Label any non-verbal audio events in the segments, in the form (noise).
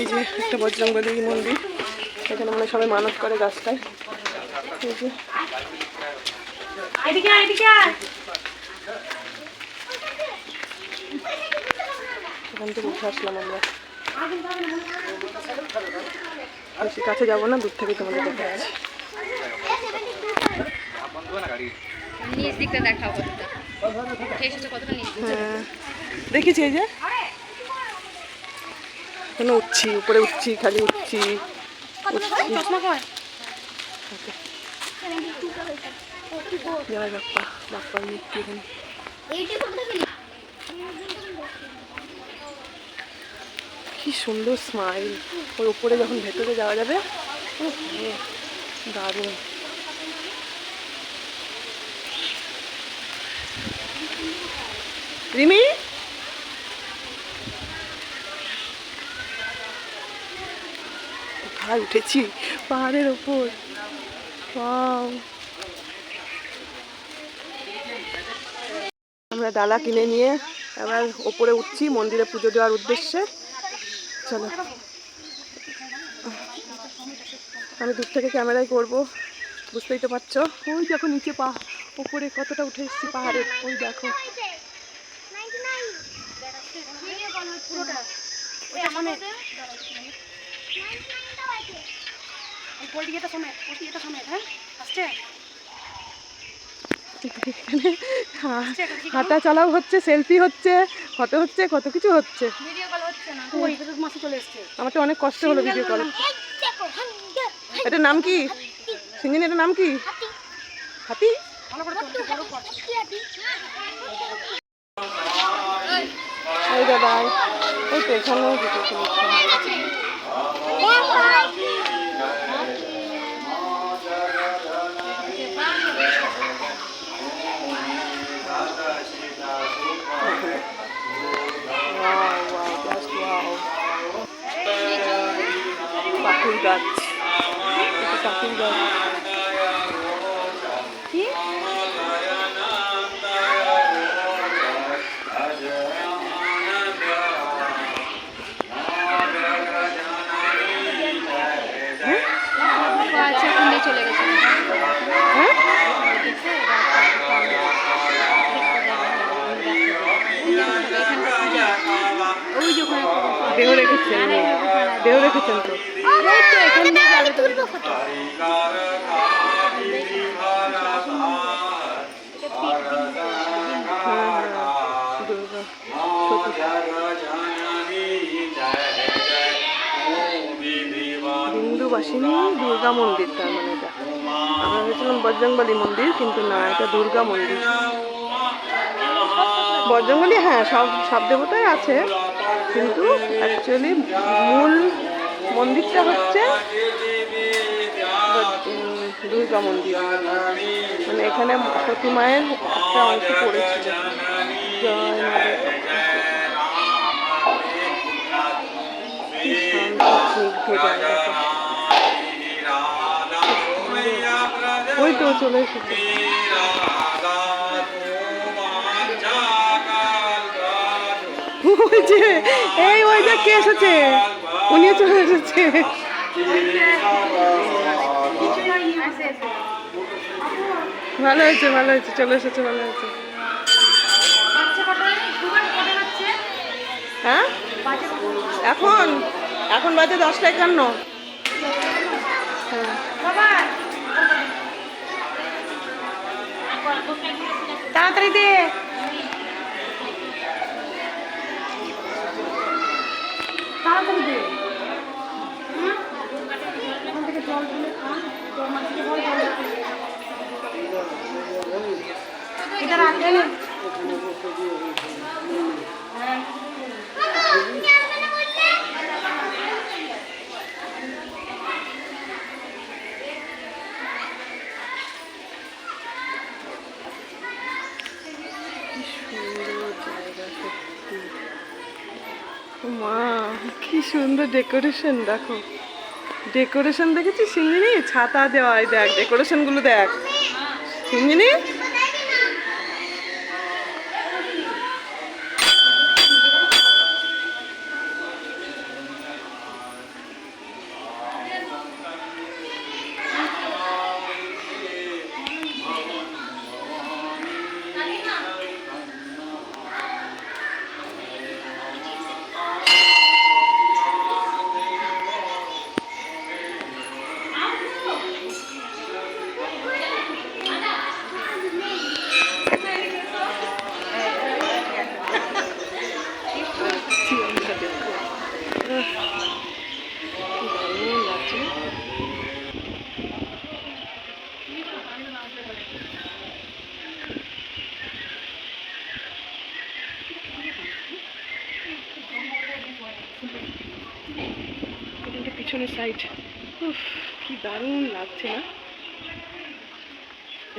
এই যে একটা বজরংবলী মন্দির। এখানে মানে সবাই মানত করে গাছটায়। এই যে। এখান থেকে উঠে আসলাম আমরা। বেশি কাছে যাব না দূর থেকে তোমাদের দেখাচ্ছি নিচ দিকটা দেখাও কতটা। উঠে এসেছে কতটা নিচ দিক হ্যাঁ। দেখেছি এই যে? এখানে উঠছি উপরে উঠছি খালি উঠছি। উঠছি চশমা কয় জয় বাপ্পা বাপ্পার মূর্তি এখানে। 80 করতে গেলি কি সুন্দর স্মাইল ওর উপরে যখন ভেতরে যাওয়া যাবে দারুণ। রিমি? কোথায় উঠেছি পাহাড়ের ওপর! আমরা ডালা কিনে নিয়ে এবার ওপরে উঠছি মন্দিরে পুজো দেওয়ার উদ্দেশ্যে। চলো। আমি দূর থেকে ক্যামেরাই করব বুঝতেই তো পারছ। ওই দেখো নিচে পা ওপরে কতটা উঠে এসেছি পাহাড়ের ওই দেখো। 99 ভিডিও কল হচ্ছে পুরোটা ওই আমাদের 99 টাও আছে এই পোলট্রিটা সমেত পোলট্রিটা সমেত হ্যাঁ আসছে। হাঁটা চলাও হচ্ছে সেলফি হচ্ছে ফটো হচ্ছে কত কিছু হচ্ছে। এটা আমার তো অনেক কষ্ট হলো ভিডিও কল এটার নাম। কি? সিঙ্গিন এটার নাম কি? হাতি। এই দাদা ওই তো এখানেও পাখির গাছ এটা পাখির দেহ রেখেছেন দেহ রেখেছেন তো দুর্গা মন্দির তার মানে এটা। আমরা ভেবেছিলাম বজরংবলী মন্দির, কিন্তু না, এটা দুর্গা মন্দির। বজরংবলী হ্যাঁ সব সব দেবতাই আছে। কিন্তু অ্যাকচুয়ালি মূল মন্দিরটা হচ্ছে দুর্গা মন্দির। মানে এখানে প্রতিমায়ের মায়ের একটা অংশ পড়েছিল। ওই তো চলে এসেছে। ওই যে এই ওই যে কে এসেছে? উনিও চলে এসেছে। ভালো হয়েছে ভালো হয়েছে চলে এসেছে ভালো হয়েছে। হ্যাঁ? এখন এখন বাজে দশটা একান্ন। হ্যাঁ। তাড়াতাড়ি দে। তাড়াতাড়ি দে হুম? ওখান থেকে জল ঢেলে খা। তোর ঢেলে খা। এটা রাখবে না হ্যাঁ মা কি সুন্দর ডেকোরেশন দেখো। ডেকোরেশন দেখেছি সিঙ্গিনি? ছাতা দেওয়ায় দেখ ডেকোরেশনগুলো দেখ। সিঙ্গিনি?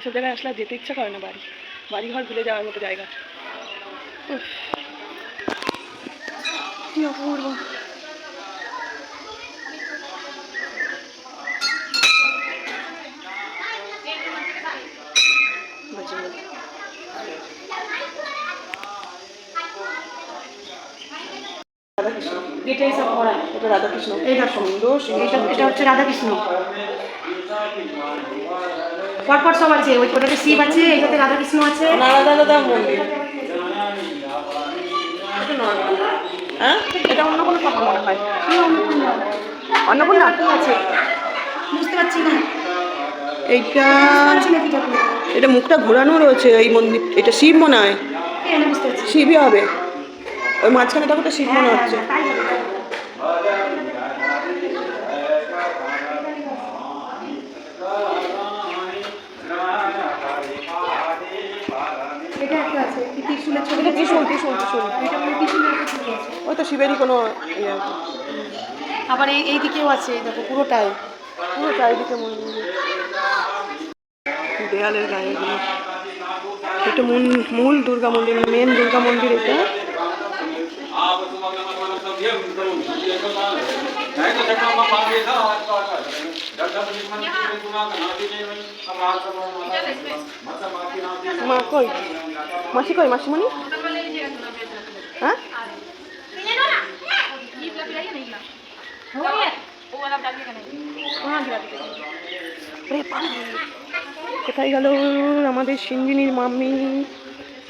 এসব জায়গায় আসলে যেতে ইচ্ছা করে না বাড়ি। বাড়ি ঘর ভুলে যাওয়ার মতো জায়গা। কি অপূর্ব। এটা রাধাকৃষ্ণ। এটা সুন্দর এটা হচ্ছে রাধাকৃষ্ণ। পরপর সব আছে ওই ওটাতে শিব আছে এটাতে রাধাকৃষ্ণ আছে। নারাদা দাদা মন্দির এটা হ্যাঁ? এটা অন্য কোনো মনে হয়। আছে। বুঝতে পারছি না। এইটা এটা মুখটা ঘোরানো রয়েছে এই মন্দির এটা শিব মনে হয়। পারছি। শিবই হবে। ওই মাঝখানে ঠাকুরটা শিব মনে হচ্ছে তাই হবে। এটা একটা আছে কি ত্রিশূলের ছবি এটা ত্রিশূল ত্রিশূল ত্রিশূল ওই তো শিবেরই কোনো ইয়ে। আবার এই এই দিকেও আছে দেখো পুরোটাই। পুরো চারিদিকে মন্দির দেয়ালের গায়ে এটা মূল মূল দুর্গা মন্দির মেন দুর্গা মন্দির এটা। মা কই মাসি কই মাসিমণি হ্যাঁ কোথায় গেল আমাদের সিঞ্জিনীর মাম্মি?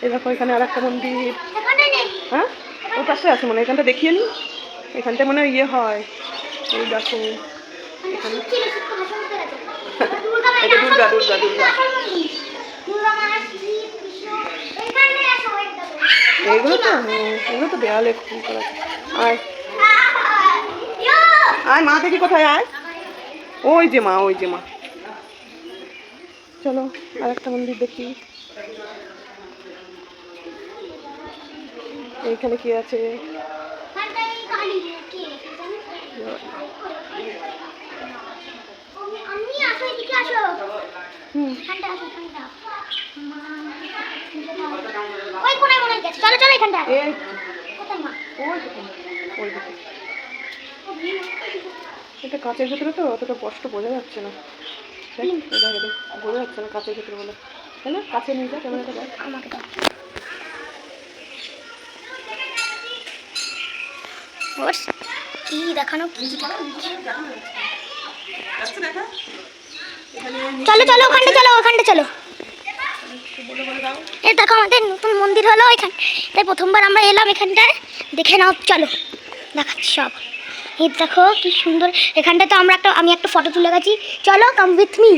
এ দেখো, এখানে আর একটা মন্দির। হ্যাঁ? ওর পাশে আছে মনে এখানটা দেখিয়ে নি? এখানটা মনে ইয়ে হয়। এই দেখো। এটা দুর্গা দুর্গা দুর্গা। এইগুলো তো, এগুলো তো দেয়ালে করা। আয়। আয়, মা দেখি কোথায়, আয়। ওই যে মা, ওই যে মা। চলো আর একটা মন্দির দেখি। এইখানে কি আছে? হুম চলো চলো এখানটা কোথায় মা ওই ওই এটা কাঁচের ভেতরে তো অতটা স্পষ্ট বোঝা যাচ্ছে না। বোঝা যাচ্ছে না কাঁচের ভেতরে বলে। তাই না? কাছে নিয়ে যা ক্যামেরাটা দেখ। আমাকে কি দেখানো কি চলো চলো, ওখানটা চলো ওখানটা চলো। এই দেখো, আমাদের নতুন মন্দির হলো এখান তাই প্রথমবার আমরা এলাম এখানটায়। দেখে নাও, চলো। দেখাচ্ছি সব। এই দেখো, কি সুন্দর। এখানটায় তো আমরা একটা আমি একটা ফটো তুলে গেছি চলো come with me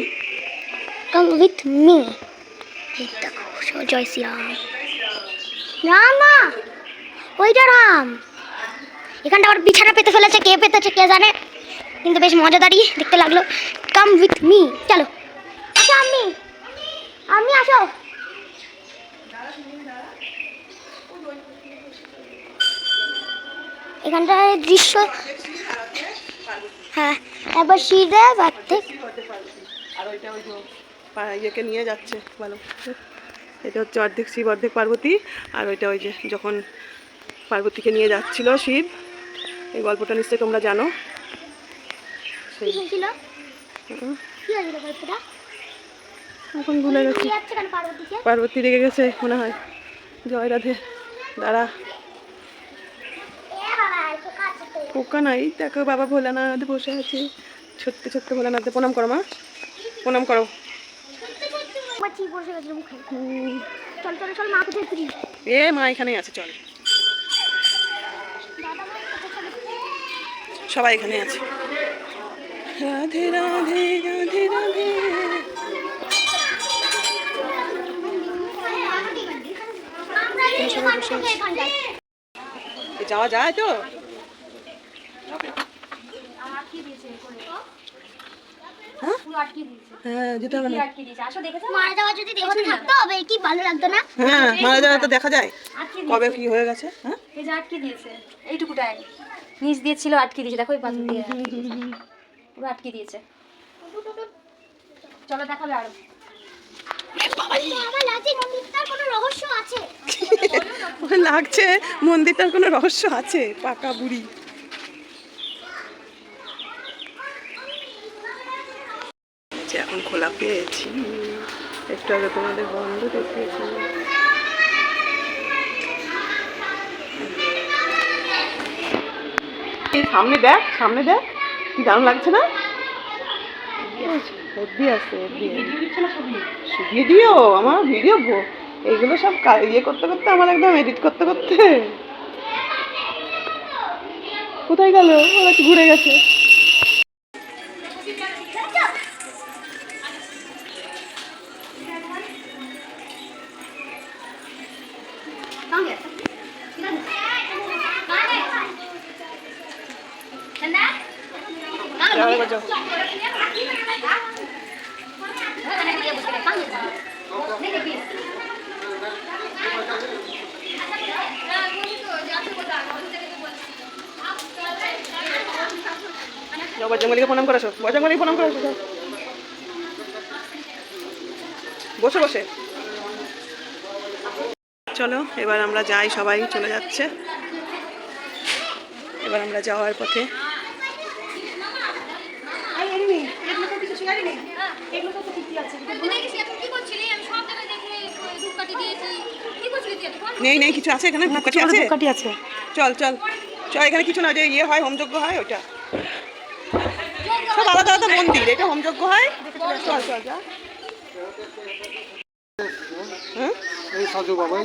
come with me দেখো জয় শ্রীরাম। রাম ওইটা রাম। এখানটা আবার বিছানা পেতে ফেলেছে, কে পেতেছে, কে জানে? কিন্তু বেশ মজাদারি দেখতে লাগল। কাম উইথ মি চলো। আসো আমি আমি আসো। এখানটায় দৃশ্য। হ্যাঁ একবার সিঁড়ে বাড়তে। আর ওইটা ওই ইয়েকে নিয়ে যাচ্ছে ভালো এটা হচ্ছে অর্ধেক শিব অর্ধেক পার্বতী আর ওইটা ওই যে যখন পার্বতীকে নিয়ে যাচ্ছিল শিব এই গল্পটা নিশ্চয়ই তোমরা জানো। কি এখন ভুলে গেছি পার্বতী রেগে গেছে মনে হয় জয় রাধে দাঁড়া পোকা নাই দেখো বাবা ভোলানাথ বসে আছে ছোট্ট ছোট্ট ভোলানাথে প্রণাম করো মা প্রণাম করো এ মা এখানেই আছে চলে সবাই এখানে আছে। রাধে রাধে রাধে রাধে। এই যাওয়া যায় তো? হ্যাঁ? মারা যাওয়া যদি দেখতে থাকতো হবে কি ভালো লাগতো না? হ্যাঁ মারা যাওয়া তো দেখা যায়। কবে কি হয়ে গেছে? হ্যাঁ? আটকে দিয়েছে। এইটুকুটাই। নিচ দিয়ে ছিল আটকে দিয়েছে। দেখো ওই পাথর দিয়ে। পুরো আটকে দিয়েছে। চলো দেখাবে আরও। লাগছে মন্দিরটার কোনো রহস্য আছে? পাকা বুড়ি। যে এখন খোলা পেয়েছি। একটু আগে তোমাদের বন্ধ এই সামনে দেখ সামনে দেখ। দারুণ লাগছে না? হেব্বি আছে ভিডিও আমার ভিডিও এইগুলো সব ইয়ে করতে করতে আমার একদম এডিট করতে করতে। কোথায় গেল? ওরা একটু ঘুরে গেছে। এবার যাও। বজরঙ্গলিকে প্রণাম করাছো বজরঙ্গলিকে প্রণাম করাছো বসে বসে। চলো, এবার আমরা যাই, সবাই চলে যাচ্ছে। এবার আমরা যাওয়ার পথে। নেই? নেই কিছু আছে এখানে? ধূপকাঠি আছে? ধূপকাঠি আছে। চল চল। চল এখানে কিছু না যে ইয়ে হয় হোমযজ্ঞ হয় ওটা। সব আলাদা আলাদা মন্দির এটা হোমযজ্ঞ হয়। চল চল যা। হ্যাঁ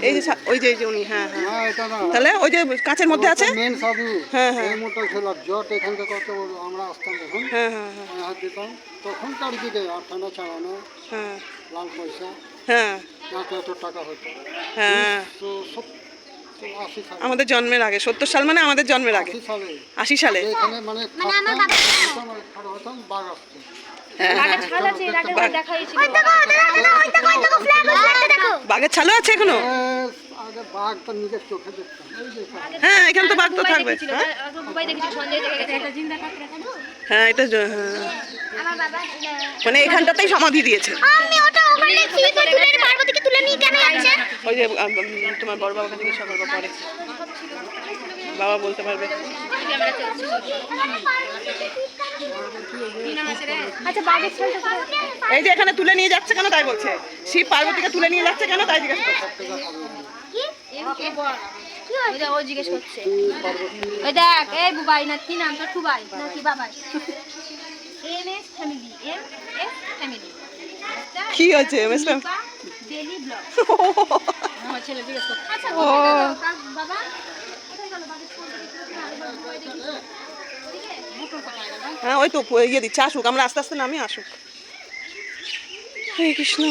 এই যে ওই যে উনি হ্যাঁ হ্যাঁ। তাহলে ওই যে কাঁচের মধ্যে আছে? মেন সাধু হ্যাঁ, হ্যাঁ। এই ছিল জট এখান থেকে কত আমরা আসতাম হ্যাঁ হ্যাঁ হ্যাঁ। হাত দিতাম। তখনকার দিকে আটখানা চালানো হ্যাঁ। লাল পয়সা। হ্যাঁ। এত এত টাকা হতো। হ্যাঁ। তো সব সালে। আমাদের জন্মের আগে সত্তর সাল মানে আমাদের জন্মের আগে। আশি সালে। আশি সালে। এখানে মানে হ্যাঁ হ্যাঁ হয়েছিল বাঘের ছালও আছে এখনও। হ্যাঁ এখানে তো বাঘ তো থাকবে। হ্যাঁ? হ্যাঁ এটা হ্যাঁ। মানে এখানটাতেই সমাধি দিয়েছে। আমি ওটা ওখানে ছিপ তুলে পার্বতীকে তুলে নিয়ে কেন যাচ্ছে ওই যে তোমার বড় বাবাকে জিজ্ঞাসা করব পরে বাবা বলতে পারবে। এই যে এখানে তুলে নিয়ে যাচ্ছে কেন তাই বলছে? শিব পার্বতীকে তুলে নিয়ে যাচ্ছে কেন তাই জিজ্ঞাসা করছে? ও জিজ্ঞেস করছে। ওই দেখ এই বুবাই না কি নাম তোর? টুবাই নাকি Babai? M S family M S family. কি হচ্ছে বুঝলাম ডেলি ব্লগ। (laughs) আমার ছেলে জিজ্ঞেস করছে। আচ্ছা ও। বাবা? হ্যাঁ ওই তো ইয়ে দিচ্ছে আসুক আমরা আস্তে আস্তে নামি আসুক। হরে কৃষ্ণ।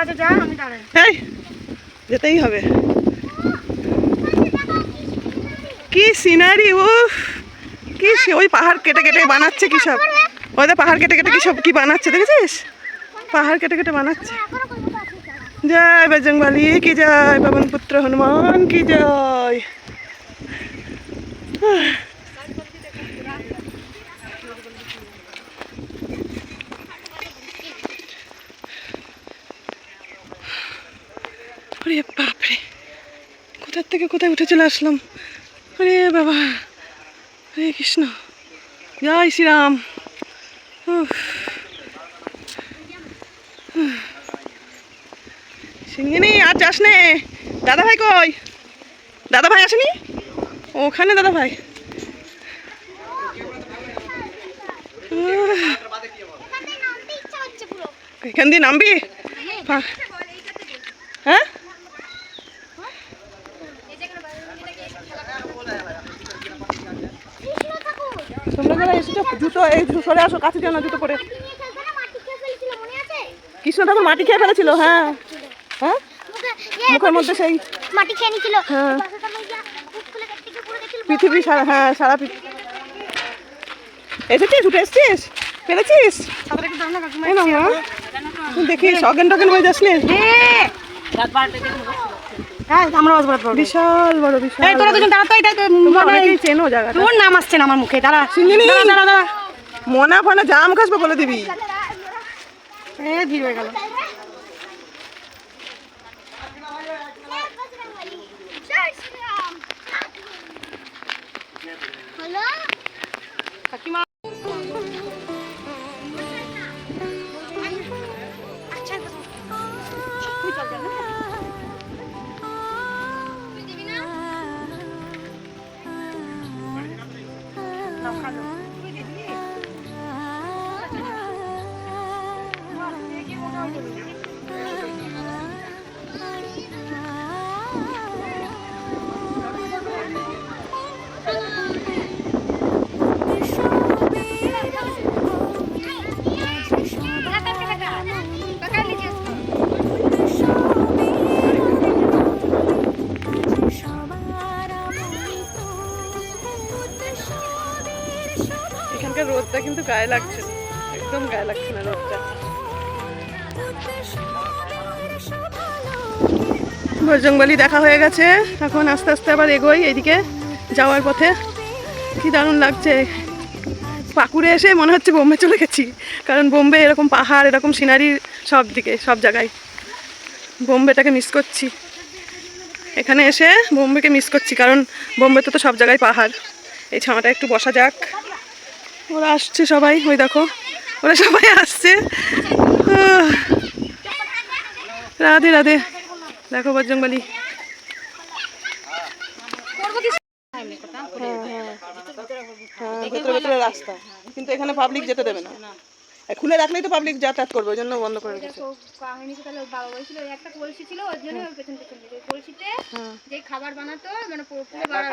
যার ক্ষমতা আছে, যা, আমি দাঁড়াই। এই, যেতেই হবে। কি সিনারি ও কি ওই পাহাড় কেটে কেটে বানাচ্ছে কি সব? ওদের পাহাড় কেটে কেটে কি সব কি বানাচ্ছে, দেখেছিস? পাহাড় কেটে কেটে বানাচ্ছে। জয় বজরংবলী, কি জয় পবন পুত্র হনুমান, কি জয় ওরে বাপরে কোথার থেকে কোথায় উঠে চলে আসলাম? আরে বাবা হরে কৃষ্ণ। জয় শ্রীরাম। সিঙ্গিনি আর যাস নে। দাদা ভাই কই? দাদা ভাই আসেনি? ওখানে দাদা ভাই এখান দিয়ে নামবি পা- হ্যাঁ যারা এসেছ জুতো, এই সরে আসো কাছে যেও না জুতো পরে। কৃষ্ণ ঠাকুর মাটি খেয়ে ফেলেছিল হ্যাঁ। হ্যাঁ? মুখের মধ্যে সেই মাটি খেয়ে নিছিল হ্যাঁ। পৃথিবী সারা হ্যাঁ সারা পৃথিবী এসেছিস? উঠে এসছিস? পেরেছিস এই না মা। তুই দেখিস অজ্ঞান টজ্ঞান হয়ে যাস নে হ্যাঁ আমরা বাস বরাবর বিশাল বড় বিশাল এই তোরা দুজন দাঁড়া তো এটা তো মনে হয় চেনো জায়গাটা। তোর নাম আসছে না আমার মুখে দাঁড়া। সিঙ্গিনি দাঁড়া দাঁড়া দাঁড়া। মনা ফনা জাম খাসবো বলে দিবি। এ ভিড় হয়ে গেল। বজরংবলী দেখা হয়ে গেছে। এখন আস্তে আস্তে আবার এগোই এদিকে যাওয়ার পথে। কি দারুণ লাগছে। পাকুড়ে এসে মনে হচ্ছে বোম্বে চলে গেছি। কারণ বোম্বে এরকম পাহাড়, এরকম সিনারি সব দিকে, সব জায়গায়। বোম্বেটাকে মিস করছি। এখানে এসে বোম্বেকে মিস করছি কারণ বোম্বেতে তো সব জায়গায় পাহাড়। এই ছামাটা একটু বসা যাক। ওরা আসছে সবাই, ওই দেখো। ওরা সবাই আসছে। রাধে রাধে। দেখো বজরংবলী। হ্যাঁ, ভেতরে ভেতরে রাস্তা। কিন্তু এখানে পাবলিক যেতে দেবে না। খুলে রাখলেই তো পাবলিক যাতায়াত করবে ওই জন্য বন্ধ করে রেখেছে। কাহিনীতে তাহলে বাবা বলছিল ওই একটা কলসি ছিল ওর জন্য ওই পেছন পেছন দিকে। কলসিতে হ্যাঁ। যে খাবার বানাতো মানে পুরো পুরো বাড়া-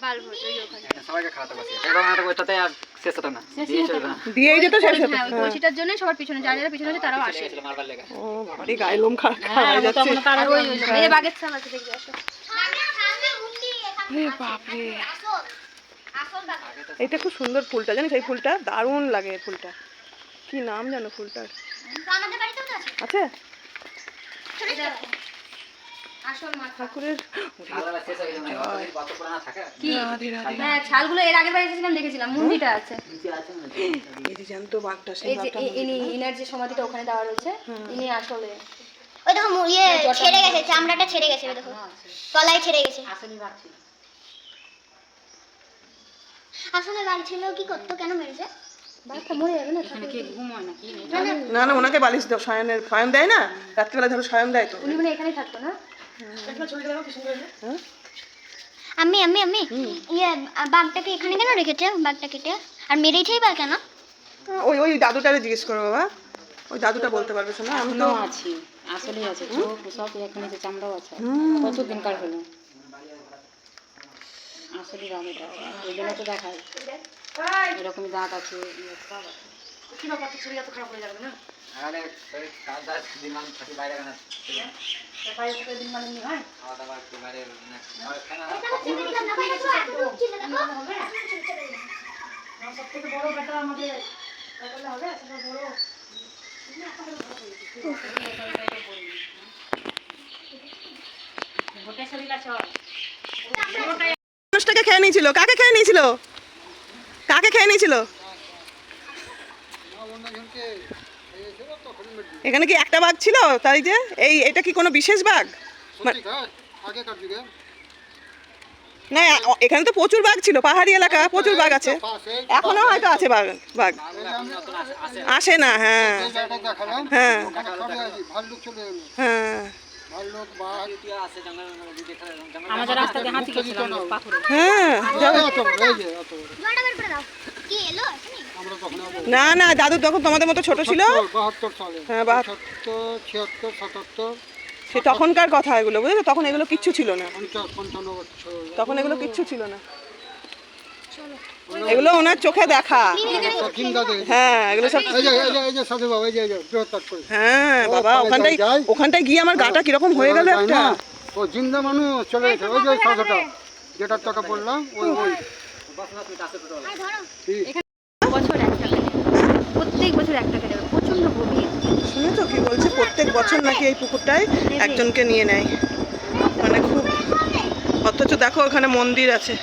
বাল ভরতো ওই ওখানে। সবাইকে খাওয়াতে পারছি এবার আমাদের ওইটাতে আর শেষ হতো না। দিয়ে চলে না। দিয়েই যেত শেষ হতো। হ্যাঁ ওই কলসিটার জন্যই সবার পিছনে যারা যারা পিছনে আছে তারাও আসে। মারবার লেগে। ও বাবারে গায়ে লোম খা খাওয়া যাচ্ছে। আর ওই ওই এই বাগের ছাল আছে দেখবে আসো। বাপরে। এটা খুব সুন্দর ফুলটা জানিস এই ফুলটা? দারুণ লাগে এই ফুলটা। কি নাম জানো ফুলটার? আছে। ঠাকুরের হয়ে হ্যাঁ ছালগুলো এর আগের বার এসেছিলাম দেখেছিলাম মুন্ডিটা আছে। এই যে জ্যান্ত বাঘটা সেই এই যে বাঘটা এ- ইনি ইনার যে সমাধিটা ওখানে দেওয়া রয়েছে ইনি আসলে ওই দেখো ইয়ে ছেড়ে গেছে চামড়াটা ছেড়ে গেছে দেখো। তলায় ছেড়ে গেছে। আসলে বাড়ি ছিল কি করতো কেন মেরেছে? বাচ্চা মরে যাবে না না না ওনাকে বালিশ দাও শয়নের শয়ন দেয় না? রাত্রিবেলা ধরো শয়ন দেয় তো। উনি মানে এখানেই থাকতো না? আমি আমি আমি। ইয়ে বাঘটাকে এখানে কেন রেখেছে? বাঘটা কেটে আর মেরেছেই বা কেন? ওই ওই দাদুটারে জিজ্ঞেস করো বাবা। ওই দাদুটা বলতে পারবে শোনা। আমি তো আছে আসলেই আছে। চোখ সব এখানে যে চামড়াও আছে। কত দিনকার হলো? আসলে দাম এটা ওই জন্য তো দেখায় এরকমই দাঁত আছে ইয়ে সব আছে। আরে ওই কাজ দাস দিমান থাকি বাইরে গানা খাওয়া দাওয়া একটু বাইরে মানে আমার খানা মানুষটাকে খেয়ে নিয়েছিল। কাকে খেয়ে নিয়েছিল? কাকে খেয়ে নিয়েছিল। এখানে কি একটা বাঘ ছিল? তাই যে এই এটা কি কোনো বিশেষ বাঘ? যুগে? না এখানে তো প্রচুর বাঘ ছিল পাহাড়ি এলাকা প্রচুর বাঘ আছে। এখনও হয়তো আছে বাঘ বাঘ। আসে না হ্যাঁ। হ্যাঁ। হ্যাঁ। আমাদের রাস্তা দিয়ে হাতি গেছিল হ্যাঁ না না দাদু তখন তোমাদের মতো ছোট ছিল। হ্যাঁ, বাহাত্তর। সে তখনকার কথা এগুলো বুঝেছ? তখন এগুলো কিচ্ছু ছিল না। তখন এগুলো কিচ্ছু ছিল না। এগুলো ওনার চোখে দেখা। দেখেছি। হ্যাঁ এগুলো সব হ্যাঁ বাবা ওখানে ওখানটায়। ওখানটায় গিয়ে আমার গাটা কীরকম হয়ে গেল একটা না, ও জিন্দা মানুষ চলে গেছে। ওই যে সাধুটা যেটার টাকা বললাম ওই ওই প্রত্যেক বছর একটা করে প্রচণ্ড গভীর। শুনেছো কি বলছে? প্রত্যেক বছর নাকি এই পুকুরটায় একজনকে নিয়ে নেয়। মানে খুব অথচ দেখো ওখানে মন্দির আছে।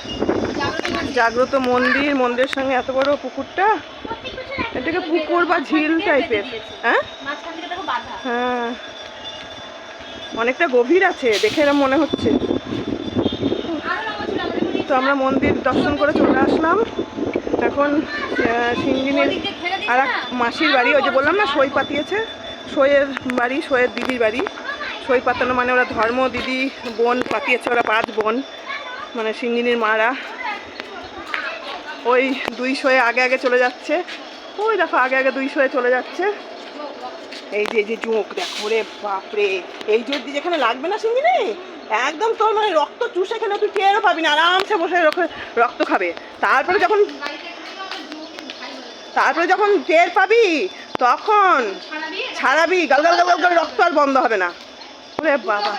জাগ্রত মন্দির মন্দিরের সঙ্গে এত বড় পুকুরটা? এটাকে পুকুর বা ঝিল টাইপের হ্যাঁ? হ্যাঁ। অনেকটা গভীর আছে দেখে এরম মনে হচ্ছে। তো আমরা মন্দির দর্শন করে চলে আসলাম। এখন আহ, আর এক মাসির বাড়ি ওই যে বললাম না সই পাতিয়েছে। সইয়ের বাড়ি সইয়ের দিদির বাড়ি। সই পাতানো মানে ওরা ধর্ম দিদি বোন পাতিয়েছে ওরা পাঁচ বোন। মানে সিঙ্গিনীর মারা। ওই দুই শোয়ে আগে আগে চলে যাচ্ছে। ওই দেখো আগে আগে দুই শোয়ে চলে যাচ্ছে। এই যে যে জোঁক দেখো রে বাপরে। এই জোর দিয়ে যেখানে লাগবে না সিঙ্গিনি একদম তোর মানে রক্ত চুষে খেলে তুই টেরও পাবি না আরামসে বসে রক- রক্ত খাবে। তারপরে যখন তারপরে যখন টের পাবি তখন ছাড়াবি? গাল গাল গাল গাল রক্ত আর বন্ধ হবে না। ওরে বাবা।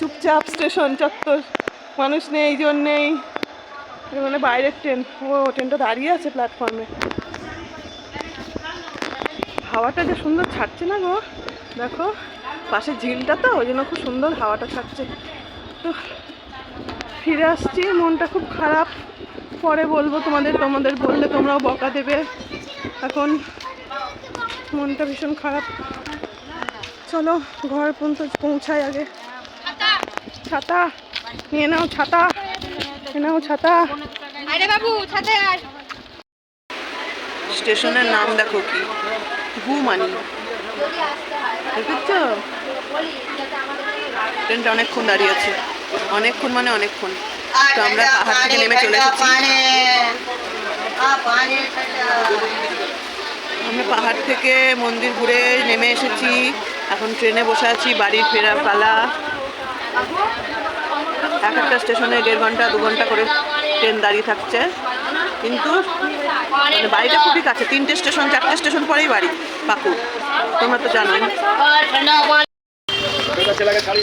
চুপচাপ স্টেশন চত্বর। মানুষ নেই জন নেই মানে বাইরের ট্রেন ও ট্রেনটা দাঁড়িয়ে আছে প্ল্যাটফর্মে হাওয়াটা যে সুন্দর ছাড়ছে না গো? দেখো পাশে ঝিলটা তো, ওই জন্য খুব সুন্দর হাওয়াটা ছাড়ছে। তো, ফিরে আসছি, মনটা খুব খারাপ। পরে বলব তোমাদের তোমাদের বললে তোমরাও বকা দেবে। এখন মনটা ভীষণ খারাপ। চলো, ঘর পর্যন্ত পৌঁছাই আগে। ছাতা! নিয়ে নাও ছাতা নিয়ে নাও ছাতা। আরে বাবু ছাতে আর স্টেশনের নাম দেখো কি? ঘুমানি। দেখেছ? ট্রেনটা অনেকক্ষণ দাঁড়িয়ে আছে। অনেকক্ষণ মানে অনেকক্ষণ। তো আমরা পাহাড় থেকে নেমে চলে এসেছি। আমরা পাহাড় থেকে মন্দির ঘুরে নেমে এসেছি। এখন ট্রেনে বসে আছি বাড়ির ফেরার পালা। এক একটা স্টেশনে দেড় ঘণ্টা, দু ঘণ্টা করে ট্রেন দাঁড়িয়ে থাকছে। কিন্তু মানে বাড়িটা খুবই কাছে, তিনটে স্টেশন, চারটে স্টেশন পরেই বাড়ি পাকুর তোমরা তো কালী